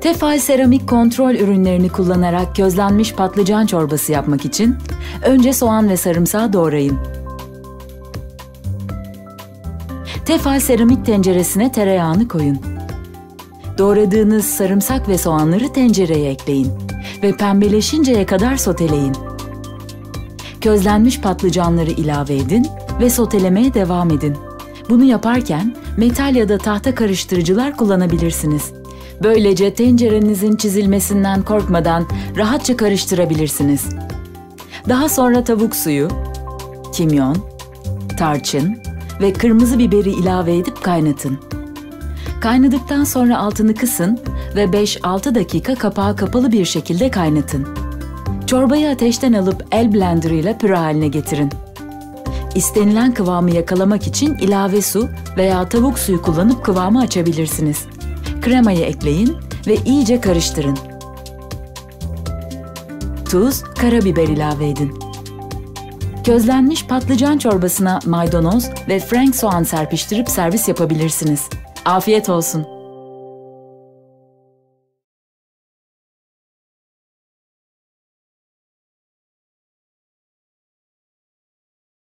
Tefal seramik kontrol ürünlerini kullanarak közlenmiş patlıcan çorbası yapmak için önce soğan ve sarımsağı doğrayın. Tefal seramik tenceresine tereyağını koyun. Doğradığınız sarımsak ve soğanları tencereye ekleyin ve pembeleşinceye kadar soteleyin. Közlenmiş patlıcanları ilave edin ve sotelemeye devam edin. Bunu yaparken metal ya da tahta karıştırıcılar kullanabilirsiniz. Böylece tencerenizin çizilmesinden korkmadan rahatça karıştırabilirsiniz. Daha sonra tavuk suyu, kimyon, tarçın ve kırmızı biberi ilave edip kaynatın. Kaynadıktan sonra altını kısın ve 5-6 dakika kapağı kapalı bir şekilde kaynatın. Çorbayı ateşten alıp el blender ile püre haline getirin. İstenilen kıvamı yakalamak için ilave su veya tavuk suyu kullanıp kıvamı açabilirsiniz. Kremayı ekleyin ve iyice karıştırın. Tuz, karabiber ilave edin. Közlenmiş patlıcan çorbasına maydanoz ve frank soğan serpiştirip servis yapabilirsiniz. Afiyet olsun.